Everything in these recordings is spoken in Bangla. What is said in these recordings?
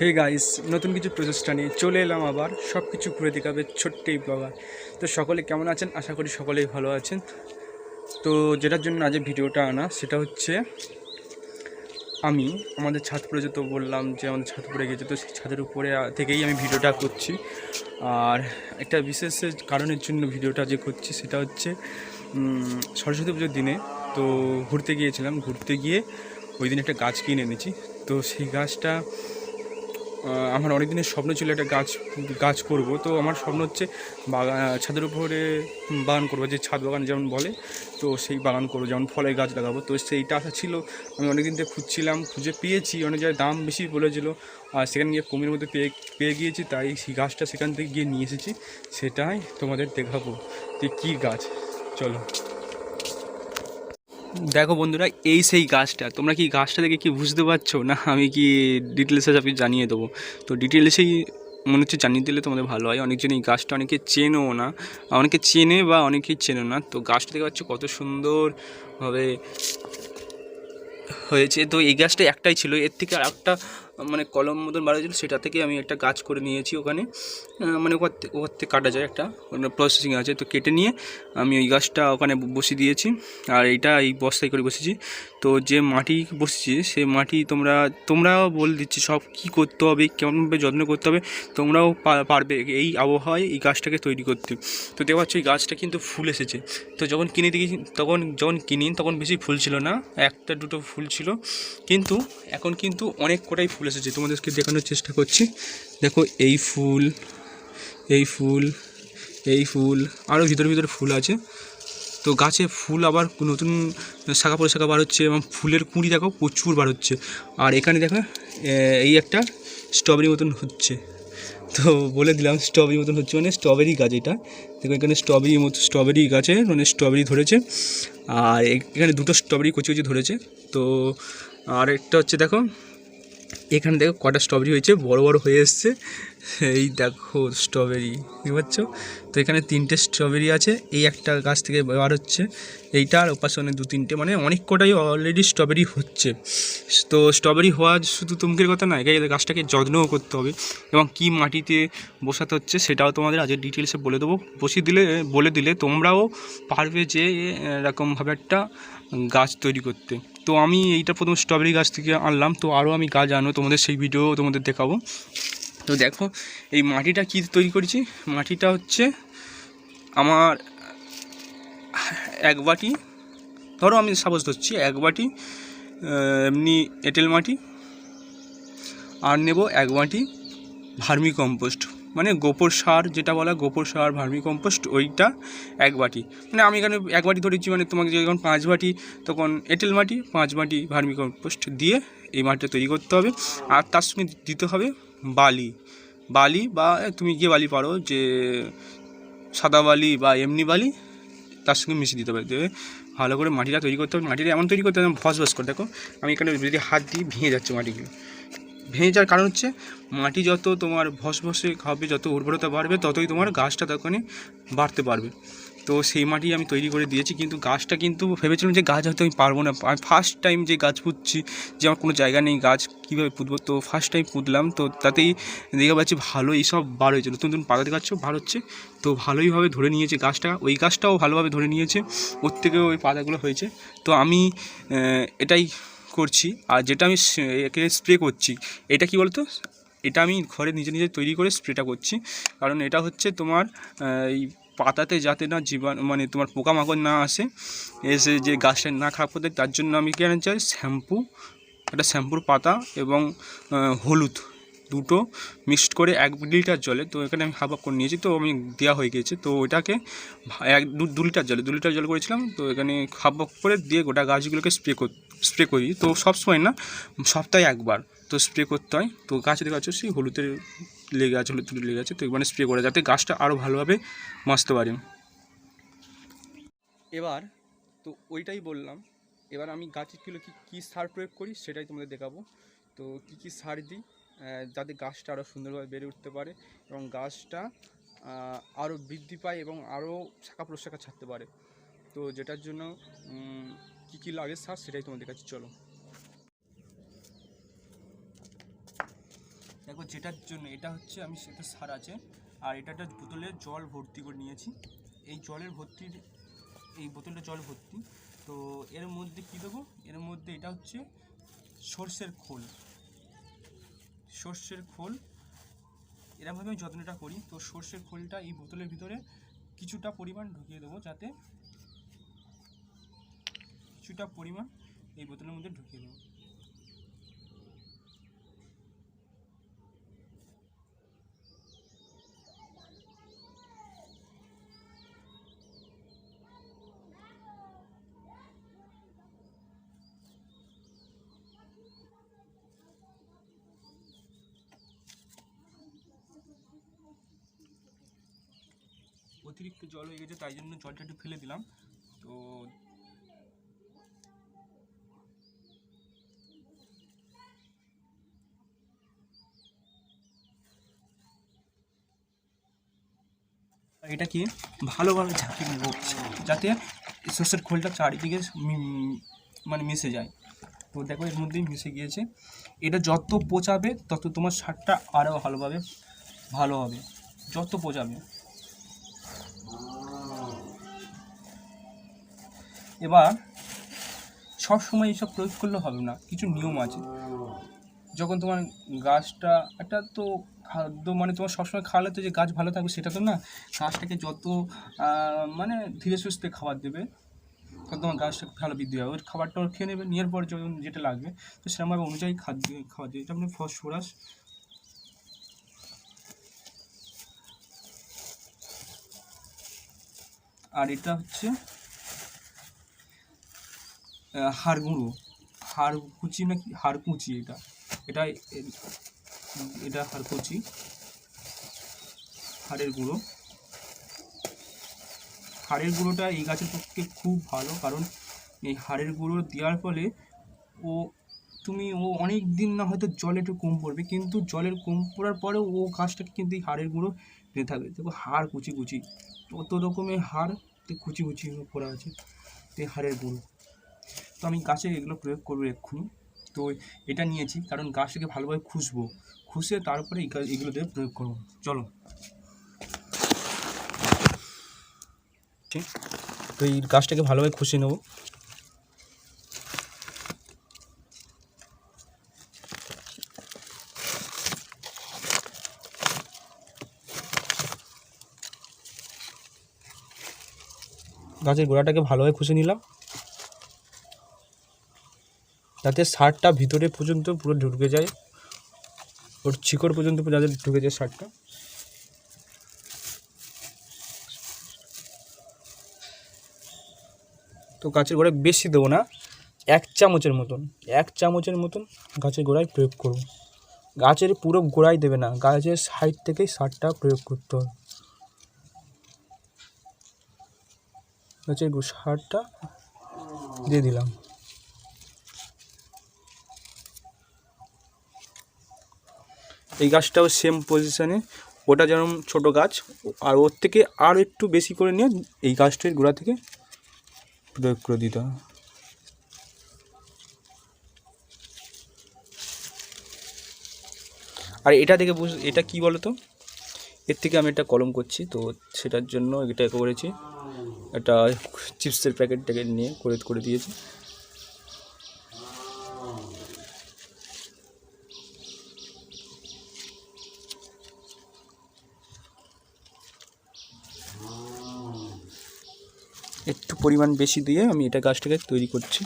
হে গাইস নতুন কিছু প্রচেষ্টা নিয়ে চলে এলাম আবার। সব কিছু ঘুরে দেখাবে ছোট্ট এই ব্লগার তো সকলে কেমন আছেন? আশা করি সকলেই ভালো আছেন। তো যেটার জন্য আজ ভিডিওটা আনা, সেটা হচ্ছে, আমি আমাদের ছাদপুরে যেহেতু বললাম যে আমাদের ছাদপুরে গেছে, তো সেই ছাদের উপরে থেকেই আমি ভিডিওটা করছি। আর একটা বিশেষ কারণের জন্য ভিডিওটা যে করছি, সেটা হচ্ছে সরস্বতী পুজোর দিনে তো ঘুরতে গিয়েছিলাম। ঘুরতে গিয়ে ওই দিন একটা গাছ কিনে এনেছি। তো সেই গাছটা আমার অনেক দিনের স্বপ্ন ছিল একটা গাছ গাছ করব। তো আমার স্বপ্ন হচ্ছে বাগান ছাদের উপরে বাগান করব, যে ছাদ বাগান যেমন বলে, তো সেই বাগান করব, যেমন ফলের গাছ লাগাবো। তো সেইটা আশা ছিল, আমি অনেক দিন থেকে খুঁজছিলাম, খুঁজে পেয়েছি, অনেক জায়গায় দাম বেশি বলেছিল, আর সেখানে গিয়ে কমের মধ্যে পেয়ে পেয়ে গিয়েছি, তাই সেই গাছটা সেখান থেকে গিয়ে নিয়ে এসেছি, সেটাই তোমাদের দেখাবো যে কী গাছ। চলো। দেখো বন্ধুরা, এই সেই গাছটা। তোমরা কি গাছটা দেখে কি বুঝতে পারছ? না, আমি কি ডিটেলসে সব কিছু জানিয়ে দেবো। তো ডিটেলসেই মনে হচ্ছে জানিয়ে দিলে তোমাদের ভালো হয়। অনেকজন এই গাছটা অনেকে চেনও না। অনেকে চেনে বা অনেকেই চেনো না। তো গাছটা দেখতে পাচ্ছ কত সুন্দরভাবে হয়েছে। তো এই গাছটা একটাই ছিল। এর থেকে আর একটা মানে কলম মতন বাড়া ছিল সেটা থেকে আমি একটা গাছ করে নিয়েছি ওখানে। মানে ওখান থেকে ওখান থেকে কাটা যায় একটা প্রসেসিং আছে। তো কেটে নিয়ে আমি ওই গাছটা ওখানে বসিয়ে দিয়েছি। আর এইটা এই বস্তায় করে বসেছি। তো যে মাটি বসেছি, সে মাটি তোমরা, তোমরাও বলে দিচ্ছি সব কী করতে হবে, কেমনভাবে যত্ন করতে হবে, তোমরাও পারবে এই আবহাওয়ায় এই গাছটাকে তৈরি করতে। তো দেখতে পাচ্ছ, এই গাছটা কিন্তু ফুল এসেছে। তো যখন কিনে দেখি, তখন যখন কিনি, তখন বেশি ফুল ছিল না, একটা দুটো ফুল ছিল। কিন্তু এখন কিন্তু অনেক কটাই ফুল এসেছে। তোমাদেরকে দেখানোর চেষ্টা করছি। দেখো এই ফুল এই ফুল এই ফুল আরও ভিতরে ভিতরে ফুল আছে। তো গাছে ফুল আবার নতুন শাখা প্রশাখা বার হচ্ছে এবং ফুলের কুঁড়ি দেখো প্রচুর বার হচ্ছে। আর এখানে দেখো এই একটা স্ট্রবেরি মতন হচ্ছে। তো বলে দিলাম স্ট্রবেরি মতন হচ্ছে মানে স্ট্রবেরি গাছ এটা। দেখো এখানে স্ট্রবেরি মতো স্ট্রবেরি গাছে মানে স্ট্রবেরি ধরেছে। আর এখানে দুটো স্ট্রবেরি কচি কচি ধরেছে। তো আর একটা হচ্ছে দেখো এখানে দেখো কটা স্ট্রবেরি হয়েছে, বড় বড় হয়ে এসছে। এই দেখো স্ট্রবেরি বুঝতে পারছ তো এখানে তিনটে স্ট্রবেরি আছে, এই একটা গাছ থেকে বার হচ্ছে। এইটা আর ওপাশে দু তিনটে মানে অনেক কটাই অলরেডি স্ট্রবেরি হচ্ছে। তো স্ট্রবেরি হওয়া শুধু তুমকের কথা নয় এই গাছটাকে যত্নও করতে হবে। এবং কি মাটিতে বসাতে হচ্ছে সেটাও তোমাদের আজকে ডিটেলসে বলে দেবো। বসিয়ে দিলে, বলে দিলে তোমরাও পারবে যে এরকমভাবে একটা গাছ তৈরি করতে। তো আমি এইটা প্রথম স্ট্রবেরি গাছ থেকে আনলাম। তো আরও আমি গাছ আনো তোমাদের সেই ভিডিও তোমাদের দেখাবো। তো দেখো, এই মাটিটা কী তৈরি করেছি? মাটিটা হচ্ছে আমার এক বাটি, ধরো আমি সাপোজ ধরছি এক বাটি এমনি এঁটেল মাটি, আর নেব এক বাটি ভার্মি কম্পোস্ট মানে গোবর সার, যেটা বলা গোবর সার ভার্মি কম্পোস্ট ওইটা এক বাটি। মানে আমি এখানে এক বাটি ধরেছি মানে তোমাকে যখন পাঁচ বাটি, তখন এঁটেল মাটি, পাঁচ বাটি ভার্মি কম্পোস্ট দিয়ে এই মাটিটা তৈরি করতে হবে। আর তার সঙ্গে দিতে হবে বালি। বালি বা তুমি গিয়ে বালি পারো, যে সাদা বালি বা এমনি বালি, তার সঙ্গে মিশিয়ে দিতে হবে। দেবে ভালো করে মাটিটা তৈরি করতে হবে। মাটিটা এমন তৈরি করতে হবে ভস ভস করে। দেখো, আমি এখানে যদি হাত দিই ভেঙে যাচ্ছে মাটিগুলো। ভেঙে যাওয়ার কারণ হচ্ছে মাটি যত তোমার ভস ভসে খাবে যত উর্বরতা বাড়বে, ততই তোমার গাছটা তখনই বাড়তে পারবে। তো সেই মাটি আমি তৈরি করে দিয়েছি, কিন্তু গাছটা কিন্তু ভেবেছিলাম যে গাছ হয়তো আমি পারব না। আমি ফার্স্ট টাইম যে গাছ পুঁতছি, যে আমার কোনো জায়গা নেই গাছ কীভাবে পুঁতবো, তো ফার্স্ট টাইম পুঁতলাম, তো তাতেই দেখে পাচ্ছি ভালো এইসব বার হয়েছে। নতুন নতুন পাতা দেখাচ্ছ বার হচ্ছে। তো ভালোইভাবে ধরে নিয়েছে গাছটা, ওই গাছটাও ভালোভাবে ধরে নিয়েছে, ওর থেকেও ওই পাতাগুলো হয়েছে। তো আমি এটাই করছি আর যেটা আমি একে স্প্রে করছি, এটা কি বলতো? এটা আমি ঘরে নিজে নিজে তৈরি করে স্প্রেটা করছি। কারণ এটা হচ্ছে তোমার এই পাতাতে যাতে না জীবাণু মানে তোমার পোকামাকড় না আসে, এসে যে গাছটা না খারাপ করতে, তার জন্য আমি কি আনতে চাই শ্যাম্পু, একটা শ্যাম্পুর পাতা এবং হলুদ দুটো মিক্সড করে এক লিটার জলে, তো এখানে আমি হাফ হাফ করে নিয়েছি, তো আমি দেওয়া হয়ে গিয়েছে তো ওইটাকে এক, দু লিটার জলে, দু লিটার জল করেছিলাম, তো এখানে হাফ হাফ করে দিয়ে গোটা গাছগুলোকে স্প্রে কর স্প্রে করি, তো সব সময় না, সপ্তাহে একবার, তো স্প্রে করতে হয়। তো গাছ দেখা যাচ্ছে সেই হলুদের লেগে আছে, হলুদ লেগে আছে, তো এখানে স্প্রে করে, যাতে গাছটা আরও ভালোভাবে বাঁচতে পারে এবার, তো ওইটাই বললাম, এবার আমি গাছগুলো কি, কী সার প্রয়োগ করি, সেটাই তোমাদের দেখাবো। তো কী কী সার দিই যাতে গাছটা আরও সুন্দরভাবে বেড়ে উঠতে পারে এবং গাছটা আরও বৃদ্ধি পায় এবং আরও শাখা প্রশাখা ছাড়তে পারে। তো যেটার জন্য কী কী লাগে সার সেটাই তোমাদের কাছে চলো। দেখো যেটার জন্য, এটা হচ্ছে আমি সেটা সার আছে, আর এটা একটা বোতলে জল ভর্তি করে নিয়েছি। এই জলের ভর্তির, এই বোতলটা জল ভর্তি। তো এর মধ্যে কী দেবো? এর মধ্যে এটা হচ্ছে সর্ষের খোল। সর্ষের খোল এরকমভাবে আমি যত্নটা করি। তো সর্ষের খোলটা এই বোতলের ভিতরে কিছুটা পরিমাণ ঢুকিয়ে দেবো যাতে কিছুটা পরিমাণ এই বোতলের মধ্যে ঢুকিয়ে দেবো। অতিরিক্ত জল হয়ে গেছে, তাই জন্য জলটা একটু ফেলে দিলাম। তো এটা কি? ভালোভাবে ঝাঁকিয়ে নেব যাতে সর্ষের খোলটা চারিদিকে মানে মিশে যায়। তো দেখো এর মধ্যেই মিশে গিয়েছে। এটা যত পচাবে, তত তোমার সারটা আরও ভালোভাবে, ভালো হবে। যত পচাবে। এবার সব সময় এইসব প্রয়োগ করলে হবে না, কিছু নিয়ম আছে। যখন তোমার গাছটা, একটা তো খাদ্য মানে তোমার সবসময় খাওয়ালে তো যে গাছ ভালো থাকবে সেটা তো না গাছটাকে যত মানে ধীরে সুস্থে খাবার দেবে তত তোমার গাছটা ভালো বৃদ্ধি হবে। ওর খাবারটা ওর খেয়ে নেবে নেওয়ার পর যখন যেটা লাগবে তো সেরকমভাবে অনুযায়ী খাদ্য খাবার দেবে যেমন ফসফরাস আর এটা হচ্ছে আহ, হাড় গুঁড়ো। হাড় কুচি নাকি হাড় কুচি এটা। এটা এটা হাড় কুচি, হাড়ের গুঁড়ো। হাড়ের গুঁড়োটা এই গাছের পক্ষে খুব ভালো, কারণ এই হাড়ের গুঁড়ো দেওয়ার ফলে ও, তুমি, ও অনেক দিন না হয়তো জল একটু কম পড়বে, কিন্তু জলের কম পড়ার পরেও ও গাছটাকে কিন্তু এই হাড়ের গুঁড়ো নিয়ে থাকবে। দেখো, হাড় কুচি কুচি, কত রকমের হাড় কুচি কুচি করা আছে, তো হাড়ের গুঁড়ো। তো আমি গাছে এগুলো প্রয়োগ করব এক্ষুনি। তো এটা নিয়েছি, কারণ গাছটাকে ভালোভাবে খুশবো খুশে তারপরে এগুলো দিয়ে প্রয়োগ করব। চলো। ঠিক। তো এই গাছটাকে ভালোভাবে খুশি নেব। গাছের গোড়াটাকে ভালোভাবে খুশে নিলাম। যাতে সারটা ভিতরে পর্যন্ত পুরো ঢুকে যায়। ওর শিকড় পর্যন্ত যাতে ঢুকে যায় সারটা তো গাছের গোড়ায় বেশি দেবো না, এক চামচের মতন, এক চামচের মতন গাছের গোড়ায় প্রয়োগ করব। গাছের পুরো গোড়ায় দেবে না, গাছের সাইড থেকেই সারটা প্রয়োগ করতে হবে। গাছের সারটা দিয়ে দিলাম। এই গাছটাও সেম পজিশনে ওটা যেরকম ছোট গাছ, আর ওর থেকে আরও একটু বেশি করে নিয়ে এই গাছটির গোড়া থেকে প্রয়োগ করে দিতে হবে। আর এটা দেখে বুঝ, এটা কি বলো তো এর থেকে আমি একটা কলম করছি, তো সেটার জন্য এটা করেছি। একটা চিপসের প্যাকেট ট্যাকেট নিয়ে করে করে দিয়েছি। একটু পরিমাণ বেশি দিয়ে আমি এটা গাছটাকে তৈরি করছি।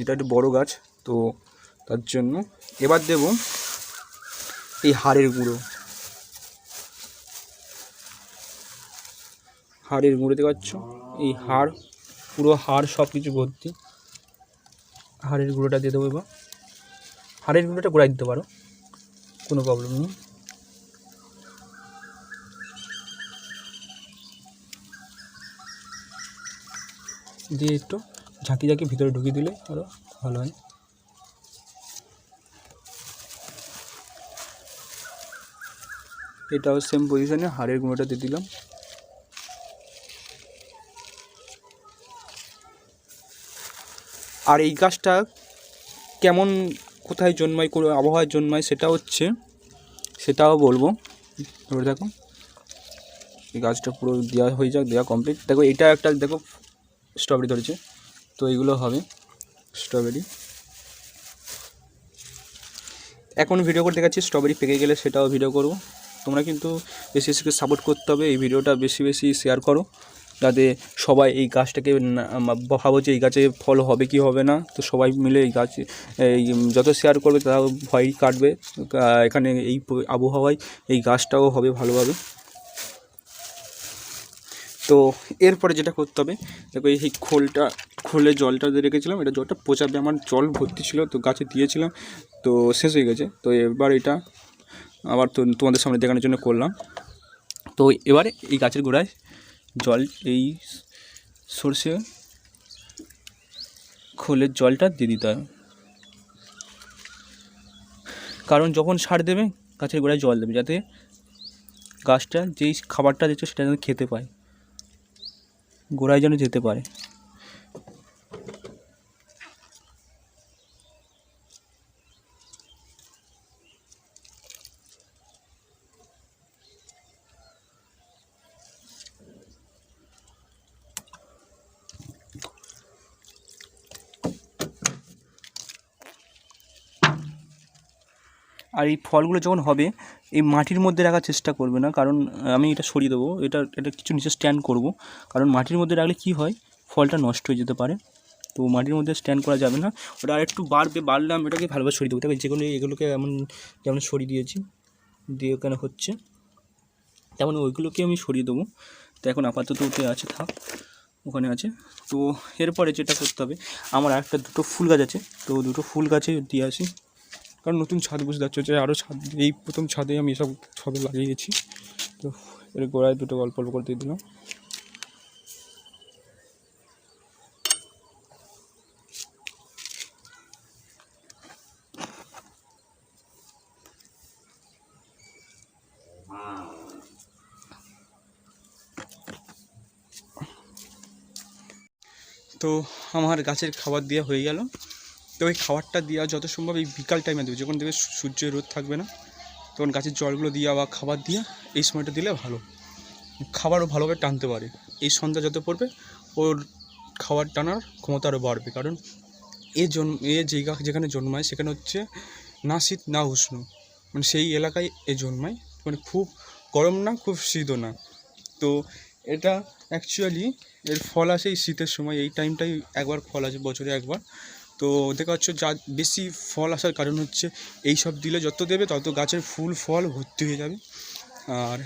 এটা একটু বড় গাছ, তো তার জন্য এবার দেব এই হাড়ের গুঁড়ো। হাড়ের গুঁড়ো দেখতে পাচ্ছ? এই হাড়, পুরো হাড় সব কিছু ভর্তি। হাড়ের গুঁড়োটা দিয়ে দেবো এবার। হাড়ের গুঁড়োটা গোড়ায় দিতে পারো, কোনো প্রবলেম নেই। দিয়ে একটু ঝাঁকি ঝাঁকি ভিতরে ঢুকিয়ে দিলে আরও ভালো হয়। এটাও সেম পজিশনে হাড়ের গুঁড়োটা দিয়ে দিলাম। আর এই গাছটা কেমন কোথায় জন্মায়, কোনো আবহাওয়ায় জন্মায় সেটা হচ্ছে, সেটাও বলব। ধরে দেখো, এই গাছটা পুরো দেওয়া হয়ে যাক দেওয়া কমপ্লিট দেখো, এটা একটা, দেখো স্ট্রবেরি ধরেছে। তো এইগুলো হবে স্ট্রবেরি। এখন ভিডিও করে দেখাচ্ছি, স্ট্রবেরি পেকে গেলে সেটাও ভিডিও করব। তোমরা কিন্তু বেশি বেশি সাপোর্ট করতে হবে, এই ভিডিওটা বেশি বেশি শেয়ার করো, যাতে সবাই এই গাছটাকে ভাবো যে এই গাছে ফল হবে কি হবে না। তো সবাই মিলে এই গাছ, এই যত শেয়ার করবে তারা ভয় কাটবে। এখানে এই আবহাওয়ায় এই গাছটাও হবে ভালোভাবে। তো এরপরে যেটা করতে হবে, দেখো এই খোলটা খোলে জলটা দিয়ে রেখেছিলাম, এটা জলটা পচাবে। আমার জল ভর্তি ছিল, তো গাছে দিয়েছিলাম, তো শেষ হয়ে গেছে। তো এবার এটা আবার তো তোমাদের সামনে দেখানোর জন্য করলাম। তো এবারে এই গাছের গোড়ায় জল, এই সর্ষে খোলের জলটা দিয়ে দিতে হবে। কারণ যখন সার দেবে, গাছের গোড়ায় জল দেবে, যাতে গাছটা যেই খাবারটা দিচ্ছে সেটা যেন খেতে পায়। গোড়ায় যেন যেতে পারে। আর এই ফলগুলো যখন হবে, এই মাটির মধ্যে রাখার চেষ্টা করবে না। কারণ আমি এটা সরিয়ে দেবো। এটা এটা কিছু নিচে স্ট্যান্ড করব। কারণ মাটির মধ্যে রাখলে কি হয়? ফলটা নষ্ট হয়ে যেতে পারে। তো মাটির মধ্যে স্ট্যান্ড করা যাবে না। ওটা আর একটু বাড়বে, বাড়লে আমি এটাকে ভালোভাবে সরিয়ে দেবো। তবে যেগুলো এগুলোকে এমন, যেমন সরিয়ে দিয়েছি, দিয়ে ওখানে হচ্ছে? তেমন ওইগুলোকে আমি সরিয়ে দেবো। তো এখন আপাতত ওতে আছে, থাক, ওখানে আছে। তো এরপরে যেটা করতে হবে, আমার একটা দুটো ফুল গাছ আছে। তো দুটো ফুল গাছে দিয়ে আসি। কারণ নতুন ছাদ বুঝতে পারছ যে আরও ছাদ, এই প্রথম ছাদে আমি এসব সবে লাগিয়েছি। তো এর গোড়ায় দুটো অল্প অল্প করে দিয়ে দিলাম। তো আমার গাছের খাবার দেওয়া হয়ে গেল। তো ওই খাবারটা দেওয়া যত সম্ভব এই বিকাল টাইমে দেবে। যখন দেবে সূর্যের রোদ থাকবে না, তখন গাছের জলগুলো দেওয়া বা খাবার দেওয়া এই সময়টা দিলে ভালো। খাবারও ভালোভাবে টানতে পারে। এই সন্ধ্যা যত পড়বে, ওর খাবার টানার ক্ষমতা আরও বাড়বে। কারণ এ জন্ম এ জায়গা যেখানে জন্মায়, সেখানে হচ্ছে না শীত, না উষ্ণ। মানে সেই এলাকায় এ জন্মায়। মানে খুব গরম না, খুব শীতও না। তো এটা অ্যাকচুয়ালি এর ফল আসে এই শীতের সময়। এই টাইমটাই একবার ফল আসে, বছরে একবার। তো দেখা যাচ্ছে যা বেশি ফল আসার কারণ হচ্ছে এই সব দিলে যত দেবে তত গাছের ফুল, ফল ভর্তি হয়ে যাবে। আর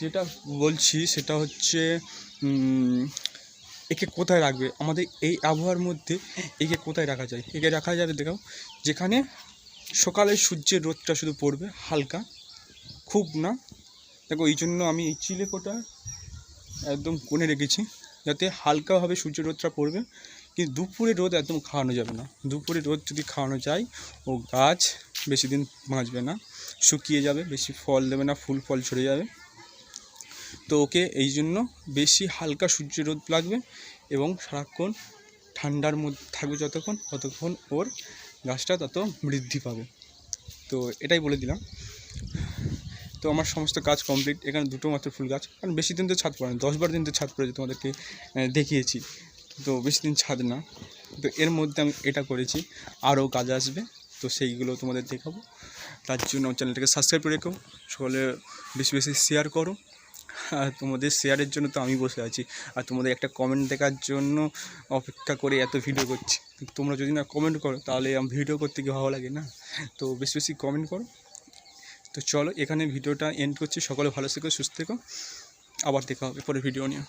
যেটা বলছি সেটা হচ্ছে একে কোথায় রাখবে? আমাদের এই আবহাওয়ার মধ্যে একে কোথায় রাখা যায়? একে রাখা যাবে দেখো যেখানে সকালে সূর্যের রোদটা শুধু পড়বে, হালকা, খুব না। দেখো, এই জন্য আমি এই চিলেকোটা একদম কোণে রেখেছি, যাতে হালকাভাবে সূর্যের রোদটা পড়বে। কিন্তু দুপুরে রোদ একদম খাওয়ানো যাবে না। দুপুরে রোদ যদি খাওয়ানো যায়, ও গাছ বেশি দিন বাঁচবে না, শুকিয়ে যাবে, বেশি ফল দেবে না, ফুল ফল ঝরে যাবে। তো ওকে এই জন্য বেশি হালকা সূর্য রোদ লাগবে এবং সারাক্ষণ ঠান্ডার মধ্যে থাকবে যতক্ষণ, ততক্ষণ ওর গাছটা তত বৃদ্ধি পাবে। তো এটাই বলে দিলাম। তো আমার সমস্ত কাজ কমপ্লিট। এখানে দুটো মাত্র ফুল গাছ, কারণ বেশি দিন তো ছাদ পড়ে না, দশ বার দিন তো ছাদ পড়েছে তোমাদেরকে দেখিয়েছি। তো বেশি দিন ছাদ না। তো এর মধ্যে আমি এটা করেছি। আরও কাজ আসবে। তো সেইগুলো তোমাদের দেখাবো। তার জন্য আমার চ্যানেলটাকে সাবস্ক্রাইব করে রেখো। সকলে বেশি বেশি শেয়ার করো। আর তোমাদের শেয়ারের জন্য তো আমি বসে আছি। আর তোমাদের একটা কমেন্ট দেখার জন্য অপেক্ষা করে এত ভিডিও করছি। তোমরা যদি না কমেন্ট করো, তাহলে আমি ভিডিও করতে কি ভালো লাগে না? তো বেশি বেশি কমেন্ট করো। তো চলো, এখানে ভিডিওটা এন্ড করছি। সকলে ভালো থেকো, সুস্থ থেকো। আবার দেখা হবে পরে ভিডিও নিয়ে।